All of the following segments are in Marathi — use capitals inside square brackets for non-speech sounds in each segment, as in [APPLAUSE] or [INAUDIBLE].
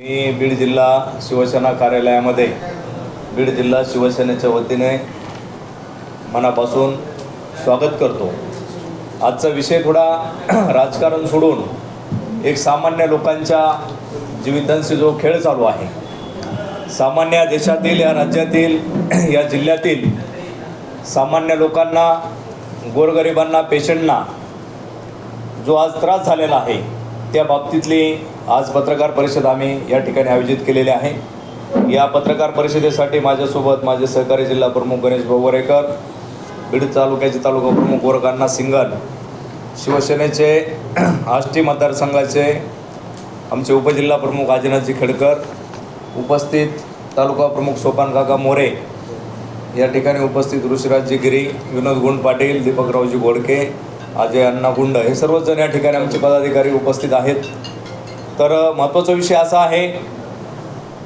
मी बीड जिल्हा शिवसेना कार्यालयामध्ये बीड जिल्हा शिवसेनेच्या वतीने मनापासून स्वागत करतो. आजचा विषय थोडा [CLEARS THROAT] राजकारण सोडून एक सामान्य लोकांच्या जीवितांशी जो खेळ चालू आहे सामान्य देशातील या राज्यातील [CLEARS THROAT] या जिल्ह्यातील सामान्य लोकांना गोरगरिबांना पेशंटना जो आज त्रास झालेला आहे त्या बाबतीतली आज पत्रकार परिषद आम्ही या ठिकाणी आयोजित केलेली आहे. या पत्रकार परिषदेसाठी माझ्यासोबत माझे सहकारी जिल्हा प्रमुख गणेश बोवरेकर बीड तालुक्याचे तालुका प्रमुख गोरगांना सिंगल शिवसेनेचे [CLEARS THROAT] आष्टी मतदारसंघाचे आमचे उपजिल्हा प्रमुख आदिनाथजी खेडकर उपस्थित तालुका प्रमुख सोपान काका मोरे या ठिकाणी उपस्थित ऋषिराजजी गिरी विनोद गुंड पाटील दीपकरावजी गोडके अजय अण्णा गुंड हे सर्वच जण या ठिकाणी आमचे पदाधिकारी उपस्थित आहेत. तर महत्त्वाचा विषय असा आहे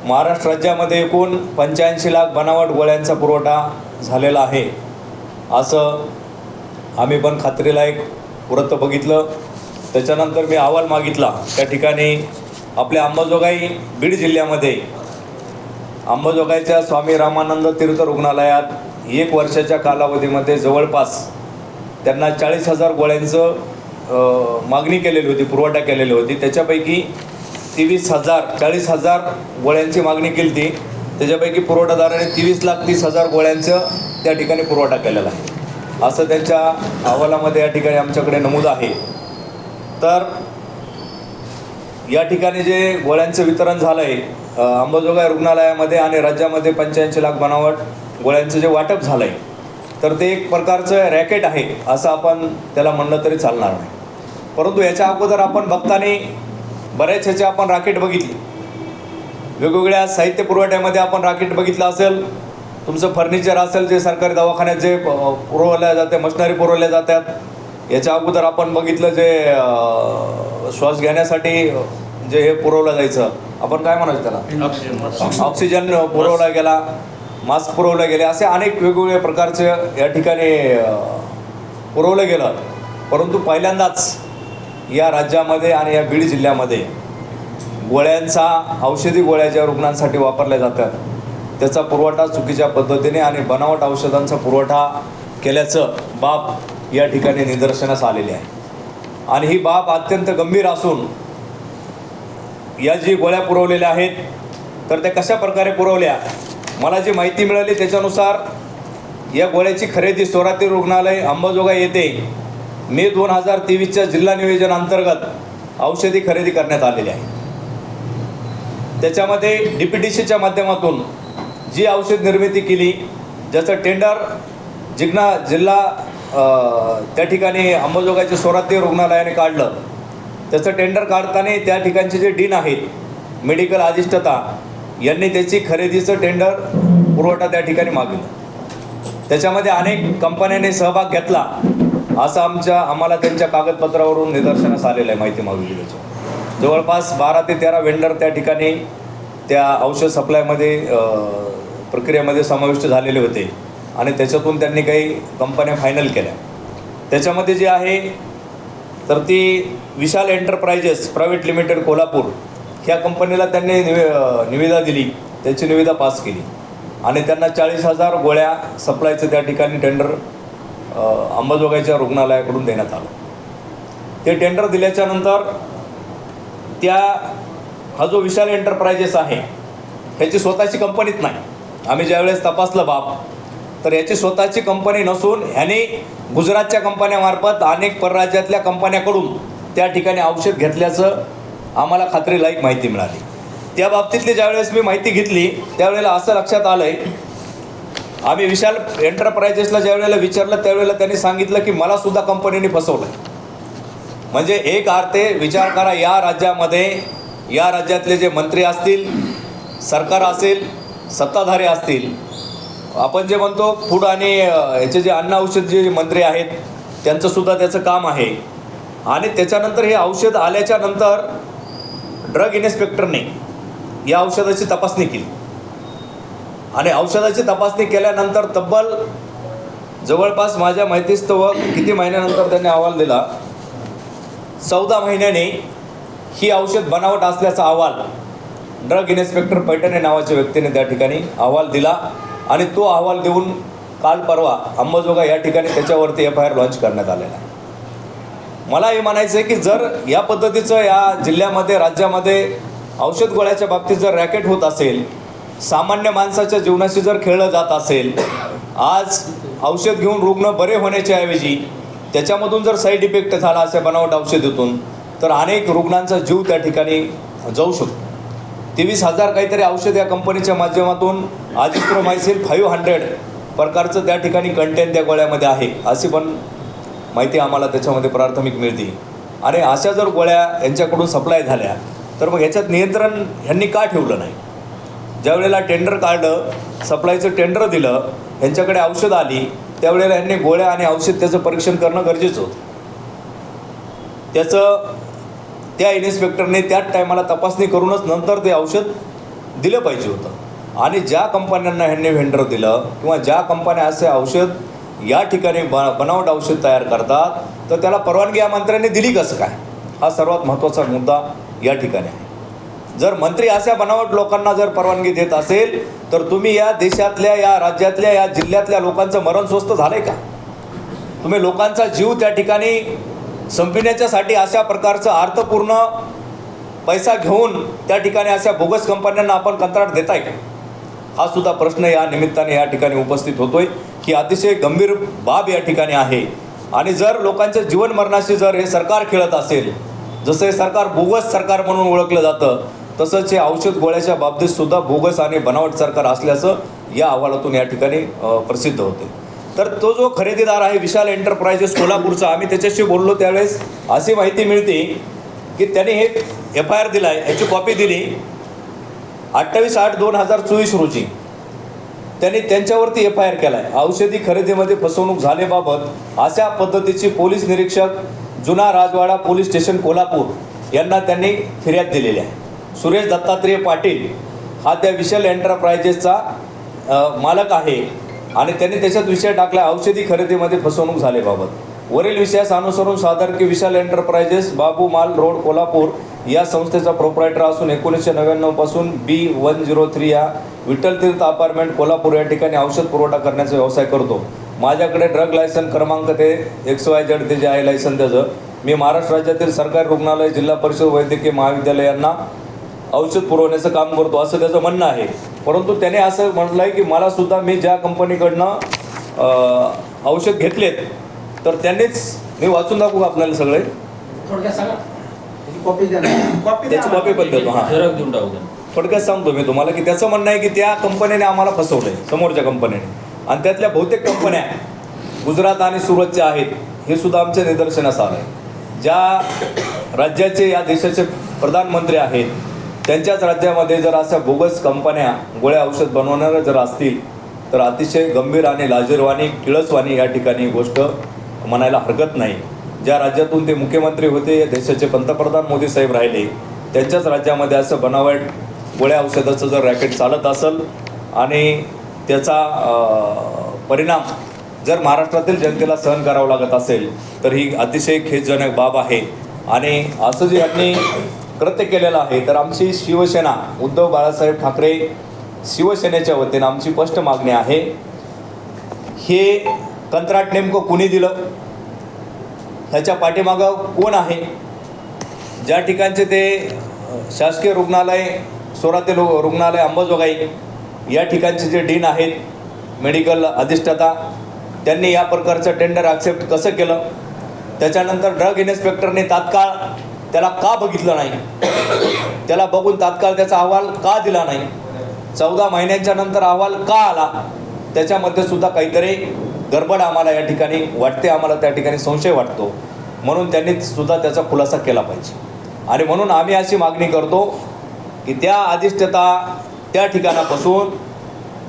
महाराष्ट्र राज्यामध्ये एकूण पंच्याऐंशी लाख बनावट गोळ्यांचा पुरवठा झालेला आहे. असं आम्ही पण खात्रीला एक वृत्त बघितलं. त्याच्यानंतर मी अहवाल मागितला. त्या ठिकाणी आपल्या अंबाजोगाई बीड जिल्ह्यामध्ये अंबाजोगाईच्या स्वामी रामानंद तीर्थ रुग्णालयात एक वर्षाच्या कालावधीमध्ये जवळपास त्यांना चाळीस हजार गोळ्यांचं मागणी केलेली होती पुरवठा केलेली होती. त्याच्यापैकी तेवीस हजार चाळीस हजार गोळ्यांची मागणी केली ती त्याच्यापैकी पुरवठादाराने तेवीस लाख तीस हजार गोळ्यांचं त्या ठिकाणी पुरवठा केलेला आहे. असं त्यांच्या अहवालामध्ये या ठिकाणी आमच्याकडे नमूद आहे. तर या ठिकाणी जे गोळ्यांचं वितरण झालं आहे अंबाजोगाई रुग्णालयामध्ये आणि राज्यामध्ये पंच्याऐंशी लाख बनावट गोळ्यांचं जे वाटप झालं आहे तर ते एक प्रकारचं रॅकेट आहे असं आपण त्याला म्हणलं तरी चालणार नाही. परंतु याच्या अगोदर आपण बघताना बऱ्याच ह्याचे आपण राकेट बघितली. वेगवेगळ्या साहित्य पुरवठ्यामध्ये आपण राकेट बघितलं असेल तुमचं फर्निचर असेल जे सरकारी दवाखान्यात जे पुरवल्या जाते मशिनरी पुरवल्या जातात याच्या अगोदर आपण बघितलं जे श्वास घेण्यासाठी जे हे पुरवलं जायचं. आपण काय म्हणायचं त्याला? ऑक्सिजन पुरवला गेला. मास्क पुरवले गेले. असे अनेक वेगवेगळ्या प्रकारचे या ठिकाणी पुरवलं गेलं. परंतु पहिल्यांदाच या राज्यामध्ये आणि या बीड जिल्ह्यामध्ये गोळ्यांचा औषधी गोळ्या ज्या रुग्णांसाठी वापरल्या जातात त्याचा पुरवठा चुकीच्या पद्धतीने आणि बनावट औषधांचा पुरवठा केल्याचं बाब या ठिकाणी निदर्शनास आलेली आहे. आणि ही बाब अत्यंत गंभीर असून या जी गोळ्या पुरवलेल्या आहेत तर त्या कशा प्रकारे पुरवल्या मला जी माहिती मिळाली त्याच्यानुसार या गोळ्याची खरेदी सोराती रुग्णालय अंबाजोगाई येथे मे दोन हजार तेवीसच्या जिल्हा नियोजन अंतर्गत औषधी खरेदी करण्यात आलेली आहे. त्याच्यामध्ये डी पी टी सीच्या माध्यमातून जी औषध निर्मिती केली ज्याचं टेंडर जिग्ना जिल्हा त्या ठिकाणी अंबाजोगाईच्या सोराती रुग्णालयाने काढलं. त्याचं टेंडर काढताना त्या ठिकाणचे जे डीन आहेत मेडिकल अधिष्ठता यांनी त्याची खरेदीचं टेंडर पुरवठा त्या ठिकाणी मागितलं. त्याच्यामध्ये अनेक कंपन्यांनी सहभाग घेतला असं आमच्या आम्हाला त्यांच्या कागदपत्रावरून निदर्शनास आलेलं आहे माहिती मागवली त्याच्या जवळपास बारा ते तेरा वेंडर त्या ठिकाणी त्या औषध सप्लायमध्ये प्रक्रियेमध्ये समाविष्ट झालेले होते. आणि त्याच्यातून त्यांनी काही कंपन्या फायनल केल्या. त्याच्यामध्ये जे आहे तर ती Vishal enterprises private limited Kolhapur ह्या कंपनीला त्यांनी निवे निविदा दिली. त्याची निविदा पास केली. आणि त्यांना चाळीस हजार गोळ्या सप्लायचं त्या ठिकाणी टेंडर अंबाजोगाईच्या रुग्णालयाकडून देण्यात आलं. ते टेंडर दिल्याच्यानंतर त्या हा जो विशाल एंटरप्राइजेस आहे ह्याची स्वतःची कंपनीच नाही. आम्ही ज्यावेळेस तपासलं बाब तर याची स्वतःची कंपनी नसून ह्याने गुजरातच्या कंपन्यामार्फत अनेक परराज्यातल्या कंपन्याकडून त्या ठिकाणी औषध घेतल्याचं आम्हाला खात्रीलायक माहिती मिळाली. त्या बाबतीतली ज्यावेळेस मी माहिती घेतली त्यावेळेला असं लक्षात आलं आहे आम्ही विशाल एंटरप्राइजेसला ज्यावेळेला विचारलं त्यावेळेला त्यांनी सांगितलं की मला सुद्धा कंपनीने फसवलं म्हणजे एक अर्थे विचार करा या राज्यामध्ये या राज्यातले जे मंत्री असतील सरकार असेल सत्ताधारी असतील आपण जे म्हणतो फूड आणि याचे जे अन्न औषध जे मंत्री आहेत त्यांचंसुद्धा त्याचं काम आहे. आणि त्याच्यानंतर हे औषध आल्याच्यानंतर ड्रग इन्स्पेक्टरने या औषधाची तपासणी केली. आणि औषधाची तपासणी केल्यानंतर तब्बल जवळपास माझ्या माहितीस्तव किती महिन्यानंतर त्यांनी अहवाल दिला? चौदा महिन्याने ही औषध बनावट असल्याचा अहवाल ड्रग इन्स्पेक्टर पैठणे नावाच्या व्यक्तीने त्या ठिकाणी अहवाल दिला आणि तो अहवाल देऊन काल परवा अंबाजोगा या ठिकाणी त्याच्यावरती एफ आय आर लॉन्च करण्यात आलेला आहे. मला हे म्हणायचं आहे की जर या पद्धतीचं या जिल्ह्यामध्ये राज्यामध्ये औषध गोळ्याच्या बाबतीत जर रॅकेट होत असेल सामान्य माणसाच्या जीवनाशी जर खेळलं जात असेल आज औषध घेऊन रुग्ण बरे होण्याच्या ऐवजी त्याच्यामधून जर साईड इफेक्ट झाला असे बनावट औषधीतून तर अनेक रुग्णांचा जीव त्या ठिकाणी जाऊ शकतो. तेवीस हजार काहीतरी औषध या कंपनीच्या माध्यमातून आजिस्ट्रोमायसिन फाईव्ह हंड्रेड प्रकारचं त्या ठिकाणी कंटेंट त्या गोळ्यामध्ये आहे अशी पण माहिती आम्हाला त्याच्यामध्ये प्राथमिक मिळते. आणि अशा जर गोळ्या यांच्याकडून सप्लाय झाल्या तर मग ह्याच्यात नियंत्रण ह्यांनी का ठेवलं नाही? ज्यावेळेला टेंडर काढलं सप्लायचं टेंडर दिलं ह्यांच्याकडे औषध आली त्यावेळेला ह्यांनी गोळ्या आणि औषध त्याचं परीक्षण करणं गरजेचं होतं. त्याचं त्या इन्स्पेक्टरने त्याच टायमाला तपासणी करूनच नंतर ते औषध दिलं पाहिजे होतं. आणि ज्या कंपन्यांना ह्यांनी व्हेंडर दिलं किंवा ज्या कंपन्या असे औषध या ठिकाणी ब बनावट औषध तयार करतात. तर त्याला परवानगी या मंत्र्यांनी दिली कसं काय? हा सर्वात महत्त्वाचा मुद्दा या ठिकाणी आहे. जर मंत्री अशा बनावट लोकांना जर परवानगी देत असेल तर तुम्ही या देशातल्या या राज्यातल्या या जिल्ह्यातल्या लोकांचं मरण स्वस्त आहे का? तुम्ही लोकांचा जीव त्या ठिकाणी संपिण्याच्यासाठी अशा प्रकारचं अर्थपूर्ण पैसा घेऊन त्या ठिकाणी अशा बोगस कंपन्यांना आपण कंत्राट देताय का? हा सुद्धा प्रश्न या निमित्ताने या ठिकाणी उपस्थित होतोय. की अतिशय गंभीर बाब या ठिकाणी आहे. आणि जर लोकांच्या जीवन मरणाशी जर हे सरकार खेळत असेल जसं हे सरकार बोगस सरकार म्हणून ओळखलं जातं तसंच हे औषध गोळ्याच्या बाबतीत सुद्धा बोगस आणि बनावट सरकार असल्याचं या अहवालातून या ठिकाणी प्रसिद्ध होते. तर तो जो खरेदीदार आहे विशाल एंटरप्राइजेस कोल्हापूरचा आम्ही त्याच्याशी बोललो त्यावेळेस अशी माहिती मिळते की त्याने हे एफ आय आर दिला आहे याची कॉपी दिली. अठ्ठावीस आठ दोन हजार चोवीस रोजी. त्यांनी त्यांच्यावरती एफ आय आर केला आहे औषधी खरेदीमध्ये फसवणूक झाल्याबाबत अशा पद्धतीची पोलीस निरीक्षक जुना राजवाडा पोलीस स्टेशन कोल्हापूर यांना त्यांनी फिर्याद दिलेली आहे. सुरेश दत्तात्रेय पाटील हा त्या विशाल एंटरप्राइजेसचा मालक आहे आणि त्यांनी त्याच्यात विषय टाकला औषधी खरेदीमध्ये फसवणूक झाल्याबाबत. वरील विषयास अनुसरून सादर की विशाल एंटरप्रायजेस बाबू माल रोड कोल्हापूर या संस्थेचा प्रोप्रायटर असून एकोणीसशे नव्याण्णवपासून बी वन झिरो थ्री या विठ्ठल तीर्थ अपार्टमेंट कोल्हापूर या ठिकाणी औषध पुरवठा करण्याचा व्यवसाय करतो. माझ्याकडे ड्रग लायसन क्रमांक ते एक्स वाय जेड ते जे आहे लायसन त्याचं. मी महाराष्ट्र राज्यातील सरकारी रुग्णालय जिल्हा परिषद वैद्यकीय महाविद्यालयांना औषध पुरवण्याचं काम करतो असं त्याचं म्हणणं आहे. परंतु त्याने असं म्हटलं आहे की मला सुद्धा मी ज्या कंपनीकडनं औषध घेतलेत तर त्यांनीच मी वाचून दाखवू का आपल्याला सगळे? थोडक्यात सांगा. त्याची कॉपी कॉपी त्याची कॉपी पण देतो हां. देऊन टाकू. थोडक्यात सांगतो मी तुम्हाला की त्याचं म्हणणं आहे की त्या कंपनीने आम्हाला फसवलंय समोरच्या कंपनीने. आणि त्यातल्या बहुतेक कंपन्या गुजरात आणि सुरतच्या आहेत हे सुद्धा आमच्या निदर्शनास आलं आहे ज्या राज्याचे या देशाचे प्रधानमंत्री आहेत त्यांच्याच राज्यामध्ये जर अशा बोगस कंपन्या गोळ्या औषध बनवणाऱ्या जर असतील तर अतिशय गंभीर आणि लाजीरवाणी किळसवाणी या ठिकाणी गोष्ट म्हणायला हरकत नाही. ज्या राज्यातून ते मुख्यमंत्री होते या देशाचे पंतप्रधान मोदी साहेब राहिले त्यांच्याच राज्यामध्ये असं बनावट गोळ्या औषधाचं जर रॅकेट चालत असेल आणि त्याचा परिणाम जर महाराष्ट्रातील जनतेला सहन करावं लागत असेल तर ही अतिशय खेदजनक बाब आहे. आणि असं जे यांनी कृत्य केलेलं आहे तर आमची शिवसेना उद्धव बाळासाहेब ठाकरे शिवसेनेच्या वतीनं आमची स्पष्ट मागणी आहे. हे कंत्राट नेमकं कुणी दिलं? ह्याच्या पाठीमागं कोण आहे? ज्या ठिकाणचे ते शासकीय रुग्णालय सोरातील रु- रुग्णालय अंबाजोगाई. या ठिकाणचे जे डीन आहेत मेडिकल अधिष्ठाता त्यांनी या प्रकारचं टेंडर ॲक्सेप्ट कसं केलं? त्याच्यानंतर ड्रग इन्स्पेक्टरने तात्काळ त्याला का बघितलं नाही? त्याला बघून तात्काळ त्याचा अहवाल का दिला नाही? चौदा महिन्यांच्या नंतर अहवाल का आला? त्याच्यामध्ये सुद्धा काहीतरी गडबड आम्हाला या ठिकाणी वाटते आम्हाला त्या ठिकाणी संशय वाटतो. म्हणून त्यांनी सुद्धा त्याचा खुलासा केला पाहिजे. आणि म्हणून आम्ही अशी मागणी करतो की त्या अधिष्ठता त्या ठिकाणापासून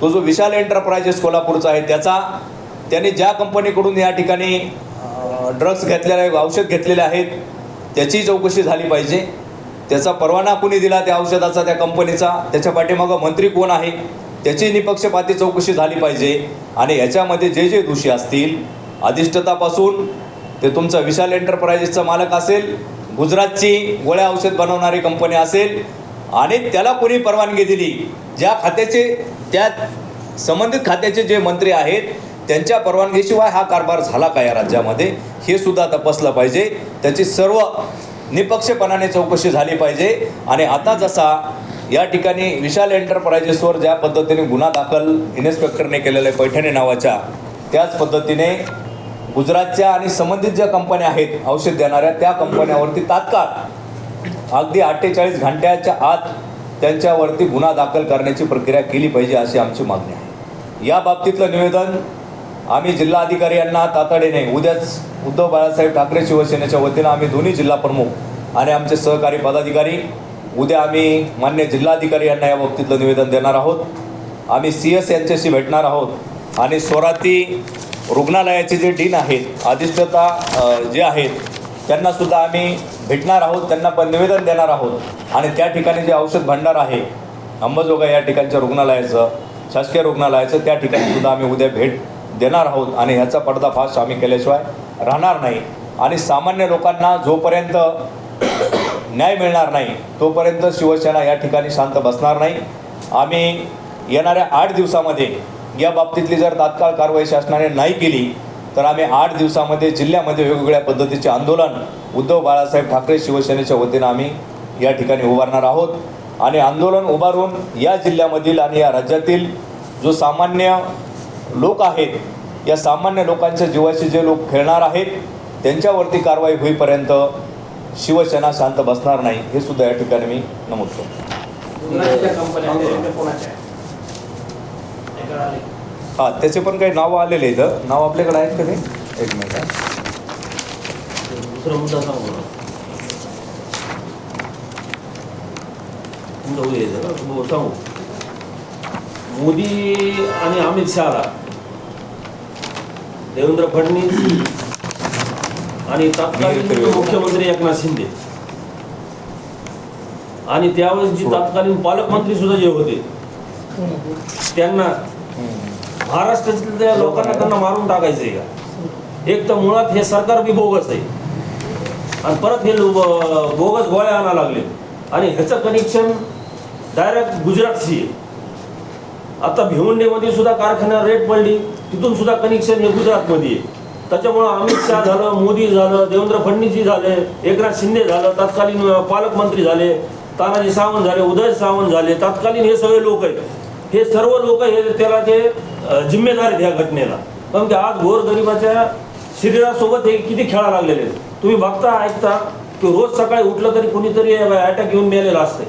तो जो विशाल एंटरप्राइजेस कोल्हापूरचा आहे त्याचा त्यांनी ज्या कंपनीकडून या ठिकाणी ड्रग्स घेतलेले औषध घेतलेले आहेत त्याची चौकशी झाली पाहिजे. त्याचा परवाना कुणी दिला त्या औषधाचा त्या कंपनीचा? त्याच्या पाठीमागं मंत्री कोण आहे? त्याची निपक्षपाती चौकशी झाली पाहिजे. आणि याच्यामध्ये जे जे दोषी असतील अधिष्ठतापासून ते तुमचा विशाल एंटरप्राइजेसचा मालक असेल गुजरातची गोळ्या औषध बनवणारी कंपनी असेल आणि त्याला कोणी परवानगी दिली? ज्या खात्याचे त्या संबंधित खात्याचे जे मंत्री आहेत त्यांच्या परवानगीशिवाय हा कारभार झाला का या राज्यामध्ये? हे सुद्धा तपासलं पाहिजे. त्याची सर्व निपक्षपणाने चौकशी झाली पाहिजे. आणि आता जसा या ठिकाणी विशाल एंटरप्राइजेसवर ज्या पद्धतीने गुन्हा दाखल इन्स्पेक्टरने केलेला आहे पैठणे नावाच्या त्याच पद्धतीने गुजरातच्या आणि संबंधित ज्या कंपन्या आहेत औषध देणाऱ्या त्या कंपन्यावरती तात्काळ अगदी अठ्ठेचाळीस घंट्याच्या आत त्यांच्यावरती गुन्हा दाखल करण्याची प्रक्रिया केली पाहिजे अशी आमची मागणी आहे. या बाबतीतलं निवेदन आम्ही जिल्हाधिकारी यांना तातडीने उद्याच उद्धव बाळासाहेब ठाकरे शिवसेनेच्या वतीनं आम्ही दोन्ही जिल्हा प्रमुख आणि आमचे सहकारी पदाधिकारी उद्या आम्ही मान्य जिल्हाधिकारी यांना या बाबतीतलं निवेदन देणार आहोत. आम्ही सी एस यांच्याशी भेटणार आहोत आणि स्वराती रुग्णालयाचे जे डीन आहेत अधिष्ठता जे आहेत त्यांना सुद्धा आम्ही भेटणार आहोत त्यांना पण निवेदन देणार आहोत. आणि त्या ठिकाणी जे औषध भांडार आहे अंबाजोगाई या ठिकाणच्या रुग्णालयाचं शासकीय रुग्णालयाचं त्या ठिकाणी सुद्धा आम्ही उद्या भेट देणार आहोत. आणि ह्याचा पडदाफाश आम्ही केल्याशिवाय राहणार नाही. आणि सामान्य लोकांना जोपर्यंत न्याय मिळणार नाही तोपर्यंत शिवसेना या ठिकाणी शांत बसणार नाही. आम्ही येणाऱ्या आठ दिवसामध्ये या बाबतीतली जर तात्काळ कारवाई शासनाने नाही केली तर आम्ही आठ दिवसामध्ये जिल्ह्यामध्ये वेगवेगळ्या पद्धतीचे आंदोलन उद्धव बाळासाहेब ठाकरे शिवसेनेच्या वतीनं आम्ही या ठिकाणी उभारणार आहोत. आणि आंदोलन उभारून या जिल्ह्यामधील आणि या राज्यातील जो सामान्य लोक आहेत या सामान्य लोकांच्या जीवाशी जे लोक खेळणार आहेत त्यांच्यावरती कारवाई होईपर्यंत शिवसेना शांत बसणार नाही हे सुद्धा या ठिकाणी मी नमूद करतो. हे. हां त्याचे पण काही नावं आलेले इथं नाव आपल्याकडे आहेत का ते एक मिनिट हा. दुसरा मुद्दा सांगू ना? हो, सांगू मोदी आणि अमित शहाला देवेंद्र फडणवीस आणि तत्कालीन मुख्यमंत्री एकनाथ शिंदे आणि त्यावेळेस जी तत्कालीन पालकमंत्री सुद्धा जे होते त्यांना महाराष्ट्रातल्या लोकांना त्यांना मारून टाकायचं आहे का? एक तर मुळात हे सरकार बी बोगस आहे. आणि परत हे बोगस गोळ्या आणा लागले. आणि ह्याचं कनेक्शन डायरेक्ट गुजरातशी आहे. आता भिवंडीमध्ये सुद्धा कारखाना रेट पडली. तिथून सुद्धा कनेक्शन हे गुजरातमध्ये आहे. त्याच्यामुळं अमित शहा झालं मोदी झालं देवेंद्र फडणवीसजी झाले एकनाथ शिंदे झालं तत्कालीन पालकमंत्री झाले तानाजी सावंत झाले उदय सावंत झाले. तत्कालीन हे सगळे लोक आहेत. हे सर्व लोक हे त्याला ते जिम्मेदार आहेत ह्या घटनेला. कारण की आज गोरगरिबाच्या शरीरासोबत हे किती खेळा लागलेले आहेत. तुम्ही बघता ऐकता की रोज सकाळी उठलं तरी कुणीतरी अटॅक येऊन मेलेलं असते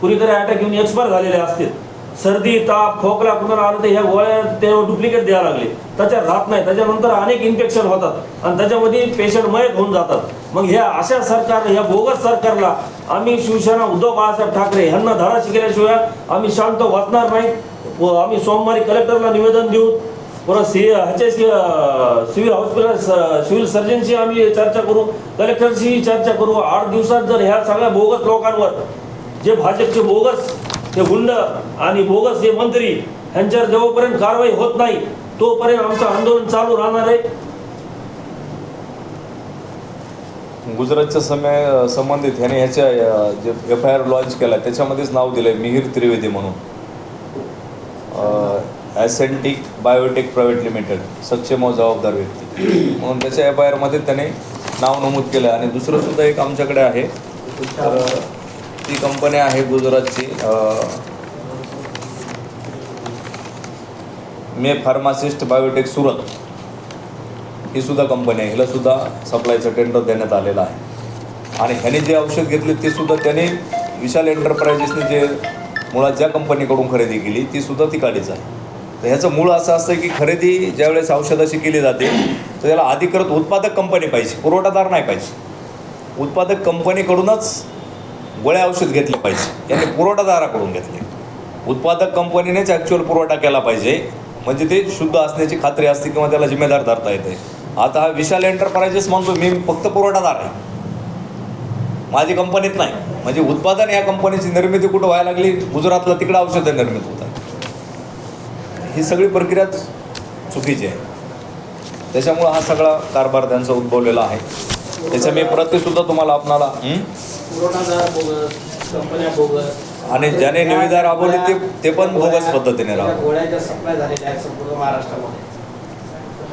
कुणीतरी अटॅक येऊन एक्सपायर झालेले असतील. सर्दी ताप खोकला कुणाला आलं तर ह्या गोळ्या ते डुप्लिकेट द्यायला लागले. त्याच्यात राहत नाही. त्याच्यानंतर अनेक इन्फेक्शन होतात. आणि त्याच्यामध्ये पेशंट मयत होऊन जातात. मग ह्या अशा सरकार ह्या बोगस सरकारला आम्ही शिवसेना उद्धव बाळासाहेब ठाकरे यांना धडा शिकल्याशिवाय आम्ही शांत वाचणार नाही. व आम्ही सोमवारी कलेक्टरला निवेदन देऊ. परत सी ह्याच्याशी सिव्हिल हॉस्पिटल सिव्हिल सर्जनशी आम्ही चर्चा करू. कलेक्टरशी चर्चा करू. आठ दिवसात जर ह्या सगळ्या बोगस लोकांवर जे भाजपचे बोगस ते गुंड आणि बोगस हे मंत्री ह्यांच्यावर जोपर्यंत कारवाई होत नाही तोपर्यंत आमचं आंदोलन चालू राहणार आहे. गुजरातच्या समय संबंधित ह्याने ह्याच्या जे एफ आय आर लॉन्च केला त्याच्यामध्येच नाव दिलं आहे मिहीर त्रिवेदी म्हणून. ॲसेंटिक बायोटेक प्रायव्हेट लिमिटेड सक्षम जबाबदार व्यक्ती. म्हणून त्याच्या एफ आय आरमध्ये त्याने नाव नमूद केलं आणि दुसरं सुद्धा एक आमच्याकडे आहे. तर ती कंपनी आहे गुजरातची मे फार्मासिस्ट बायोटेक सुरत. ही सुद्धा कंपनी आहे. हिला सुद्धा सप्लायचं टेंडर देण्यात आलेलं आहे. आणि ह्याने जे औषध घेतले ते सुद्धा त्याने विशाल एंटरप्राइजेसने जे मुळात ज्या कंपनीकडून खरेदी केली ती सुद्धा तिकाडीच आहे. तर ह्याचं मूळ असं असतं की खरेदी ज्यावेळेस औषधाची केली जाते तर त्याला अधिकृत उत्पादक कंपनी पाहिजे पुरवठादार नाही पाहिजे. उत्पादक कंपनीकडूनच गोळ्या औषध घेतले पाहिजे याने पुरवठादाराकडून घेतले. उत्पादक कंपनीनेच ॲक्च्युअल पुरवठा केला पाहिजे म्हणजे ते शुद्ध असण्याची खात्री असते किंवा त्याला जिम्मेदार धरता येते. आता हा विशाल एंटरप्राइजेस म्हणतो मी फक्त पुरवठादार आहे. माझी कंपनीत नाही. म्हणजे उत्पादन या कंपनीची निर्मिती कुठं व्हायला लागली? गुजरातला तिकडं औषधं निर्मित होत. ही सगळी प्रक्रिया चुकीची आहे. त्याच्यामुळं हा सगळा कारभार त्यांचा उद्भवलेला आहे. त्याच्या मी प्रतिसुद्धा तुम्हाला आपणाला आणि ज्याने निविदा राबवली ते ते पण बोगस पद्धतीने त्या राबवले. गोळ्या ज्या सप्लाय झालेल्या आहेत संपूर्ण महाराष्ट्रामध्ये.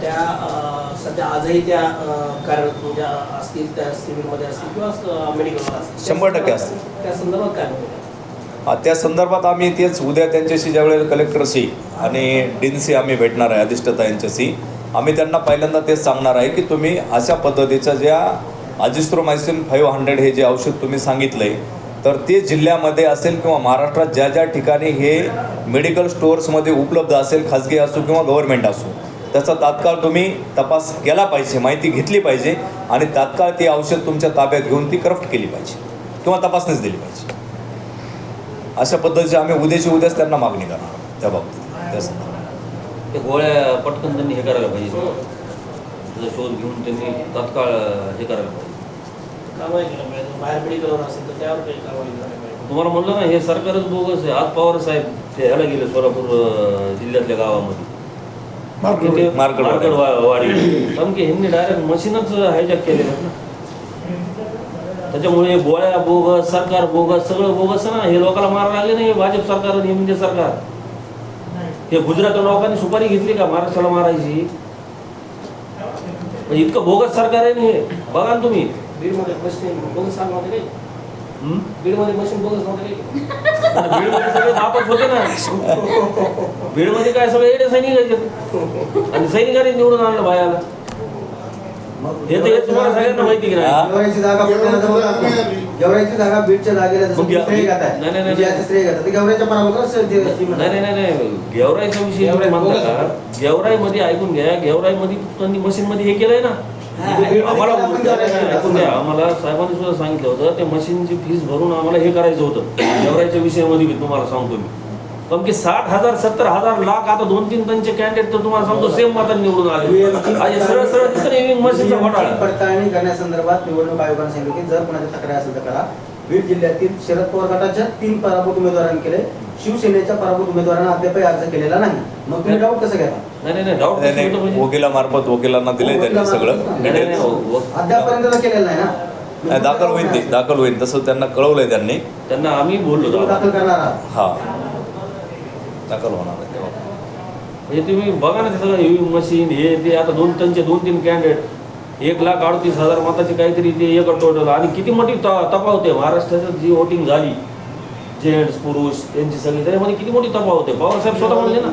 त्या सध्या आजही त्या अं, कार्यरत म्हणजे असतील त्या सिव्हिलमध्ये असतील किंवा मेडिकलमध्ये असतील. शंभर टक्के असतील. त्या संदर्भात काय त्या संदर्भात आम्ही तेच उद्या त्यांच्याशी ज्यावेळेला कलेक्टरशी आणि डीनशी आम्ही भेटणार आहे अधिष्ठता यांच्याशी आम्ही त्यांना पहिल्यांदा तेच सांगणार आहे की तुम्ही अशा पद्धतीच्या ज्या अजिस्ट्रोमायसिन फाईव्ह हंड्रेड हे जे औषध तुम्ही सांगितलं आहे तर ते जिल्ह्यामध्ये असेल किंवा महाराष्ट्रात ज्या ज्या ठिकाणी हे मेडिकल स्टोअर्समध्ये उपलब्ध असेल खाजगी असो किंवा गव्हर्नमेंट असो त्याचा तात्काळ तुम्ही तपास केला पाहिजे माहिती घेतली पाहिजे आणि तात्काळ ती औषध तुमच्या ताब्यात घेऊन ती करप्ट केली पाहिजे किंवा तपासणीच दिली पाहिजे. अशा पद्धतीची आम्ही उद्याची उद्याच त्यांना मागणी करणार. त्या बाबतीत. त्या संदर्भात. ते गोळ्या पटकन त्यांनी हे करायला पाहिजे. त्याचा शोध घेऊन त्यांनी तात्काळ हे करायला पाहिजे. कारवाई केलं पाहिजे. बाहेर मेडिकलवर असेल तर त्यावर काही कारवाई झाली पाहिजे. तुम्हाला म्हणलं ना हे सरकारच बोगस आहे. आज पवार साहेब ते ह्याला गेले सोलापूर अं, जिल्ह्यातल्या गावामध्ये. मार्केट वाडी. मार्केट वा- वाडी. कारण की ह्यांनी डायरेक्ट मशीनच हायजॅक केलेलं ना. त्याच्यामुळे गोळ्या बोगस सरकार बोगस सगळं बोगस ना हे लोकांना मारा लागले नाही हे भाजप सरकार आणि हे म्हणजे सरकार. हे गुजरात लोकांनी सुपारी घेतली का महाराष्ट्राला मारायची? म्हणजे इतकं बोगस सरकार आहे ना हे. बघा ना तुम्ही. बीडमध्ये मशीन बोगस? बीडमध्ये बोगस बीडमध्ये सगळे होते ना. बीडमध्ये काय सगळे येडे सैनिक. आणि सैनिकांनी निवडून आणलं बायाला. हे तर हे तुम्हाला सगळ्यांना माहिती की नाही हा? गेवराईची जागा बीडला जवळ आहे. गेवराईची जागा बीडच्या जागेला जसं मग गे- श्रेय घेत आहे नाही, नाही, नाही. विजयाचं श्रेय घेतात ते गेवराईच्या पराभवातच ते- ते म्हणतात. नाही नाही नाही नाही. विषयी गेवराई तुम्ही म्हणता बोगस का? गेवराईमध्ये ऐकून घ्या. गेवराईमध्ये त्यांनी मशीनमध्ये हे केलंय ना. आम्हाला ऐकून घ्या. आम्हाला साहेबांनी सुद्धा सांगितलं होतं ते मशीनची फीस भरून आम्हाला हे करायचं होतं. गेवराईच्या विषयामध्ये मी तुम्हाला सांगतो मी. कारण की साठ हजार सत्तर हजार लाख आता दोन तीन टनचे कॅन्डिडेट तर तुम्हाला सांगतो सेम मतांनी निवडून आले. आज सरळ सरळ दिसतं ना मशीनचा घोटाळा. पडताळणी करण्यासंदर्भात निवडणूक आयोगाने सांगितलं की जर कोणाची तक्रार असेल तर करा. बीड जिल्ह्यातील शरद पवार गटाच्या तीन पराभूत उमेदवारांनी केले. शिवसेनेच्या पराभूत उमेदवारांना अद्यापही अर्ज केलेला नाही. मग तुम्ही डाऊट कसं घेता? नाही नाही नाही डाऊट नाही, नाही. वकिलामार्फत वकिलांना दिलंय त्यांनी सगळं. अद्यापर्यंत केलेलं नाही ना? दाखल होईल ते दाखल होईल तसं त्यांना कळवलंय त्यांनी. त्यांना आम्ही बोललो. दाखल करणार आहात. हा. दाखल होणार आहे तेव्हा. म्हणजे तुम्ही बघा ना ते सगळं हेवी मशीन हे ते आता दोन टनचे दोन तीन कॅन्डिडेट एक लाख अडतीस हजार मताची काहीतरी ते एक टोटल आणि किती मोठी त- तफावत आहे? महाराष्ट्रात जी वोटिंग झाली जेंट्स पुरुष त्यांची सगळी त्याच्यामध्ये किती मोठी तफावत आहे? पवार साहेब स्वतः म्हणले ना.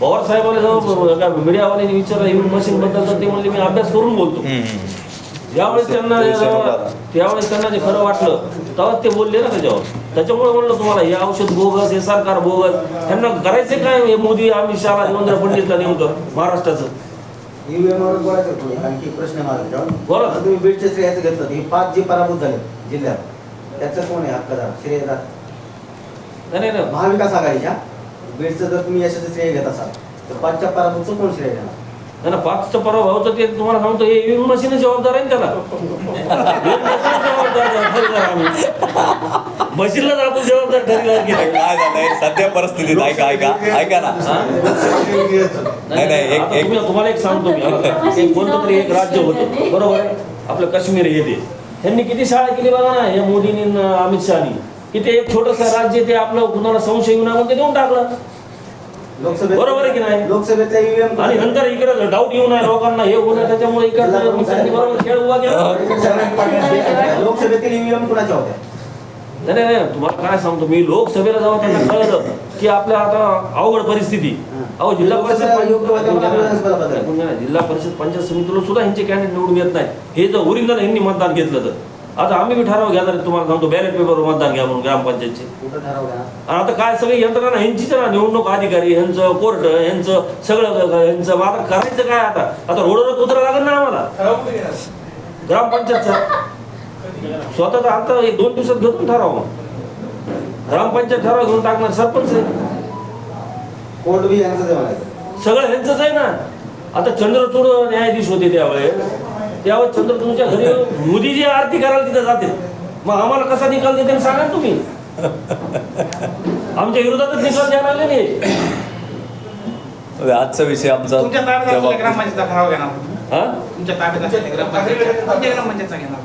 पवार साहेबाला जेव्हा काय मीडियावाल्यांनी विचारलं मशीन बद्दल तर ते म्हणले मी अभ्यास करून बोलतो. ज्यावेळेस त्यांना. त्यावेळेस त्यांना जे खरं वाटलं तेव्हा ते बोलले ना त्याच्यावर त्याच्यामुळे म्हणलं तुम्हाला हे औषध बोगस हे सरकार बोगस त्यांना करायचे काय हे मोदी अमित शहा देवेंद्र फडणवीसला नेमकं महाराष्ट्राचं बोलायचं आणखी प्रश्न आहे माझा त्याच्यावर. बोला. आता तुम्ही बीडचे श्रेयाचं घेतलं हे पाच जे पराभूत झाले जिल्ह्यात त्याचं कोण आहे हक्कदार श्रेयदार नाही नाही नाही. महाविकास आघाडीच्या बीडचं जर तुम्ही यशाचं श्रेय घेत असाल तर पाचच्या पराभूतचं कोण श्रेय घेणार ना पाचचं पराभवाचं ते तुम्हाला सांगतो हे ईव्हीएम मशीन जबाबदार आहे ना त्याला. मशीनलाच आपण जबाबदार ठरलं की नाही. झालंय सध्या परिस्थितीत ऐका ऐका ऐका ना? नाही, नाही, एक- आता एक- तुम्ही- तुम्हाला एक सांगतो मी. एक कोणतं तरी एक राज्य होतं. बरोबर आहे? आपलं काश्मीर हे ते. त्यांनी किती शाळा केली बघा ना हे मोदींनी न अमित शहानी. की ते एक छोटस राज्य ते आपलं कुणाला संशय येऊ नये म्हणून ते देऊन टाकलं. लोकसभेत बरोबर आहे की नाही? लोकसभेतल्या ईव्हीएम आणि नंतर इकडे डाऊट येऊ नये लोकांना हे होऊ नये त्याच्यामुळे इकडे बरोबर खेळ उभा केला. लोकसभेतील ईव्हीएम कुणाच्या होत्या? नाही नाही नाही तुम्हाला काय सांगतो मी लोकसभेला जेव्हा त्यांना कळलं की आपल्या आता अवघड परिस्थिती. अहो जिल्हा परिषद जिल्हा परिषद पंचायत समितीला सुद्धा ह्यांचे कॅन्डिडेट निवडून येत नाही हे जर ओरिजिनल ह्यांनी मतदान घेतलं तर. आता आम्ही बी ठराव घ्या जरा तुम्हाला सांगतो बॅलेट पेपरवर मतदान घ्या म्हणून ग्रामपंचायतचे. कुठं आणि आता काय सगळी यंत्रणा ह्यांचीच ना निवडणूक अधिकारी ह्यांचं कोर्ट ह्यांचं सगळं ह्यांचं मग आता करायचं काय आता? आता रोडवर उतरा लागेल ना आम्हाला. ग्रामपंचायतचा. स्वतःचा आता एक दोन दिवसात घेऊन ठराव. मग ग्रामपंचायत ठराव घेऊन टाकणार सरपंच. आहे कोर्ट बी यांचं आहे म्हणायचं. सगळं ह्यांचंच आहे ना. आता चंद्रचूड न्यायाधीश होते त्यावेळेस. त्यावेळेस चंद्रचूडच्या घरी. मोदी जी आरती करायला तिथे जाते मग आम्हाला कसा निकाल देते सांगा ना तुम्ही. आमच्या विरोधातच निकाल द्यायला लागले नाही. आजचा विषय आमचा तुमच्या ताब्यात ग्रामपंचायतचा ठराव ना हा? तुमच्या ताब्यात ग्रामपंचायत ग्रामपंचायतचा घेणार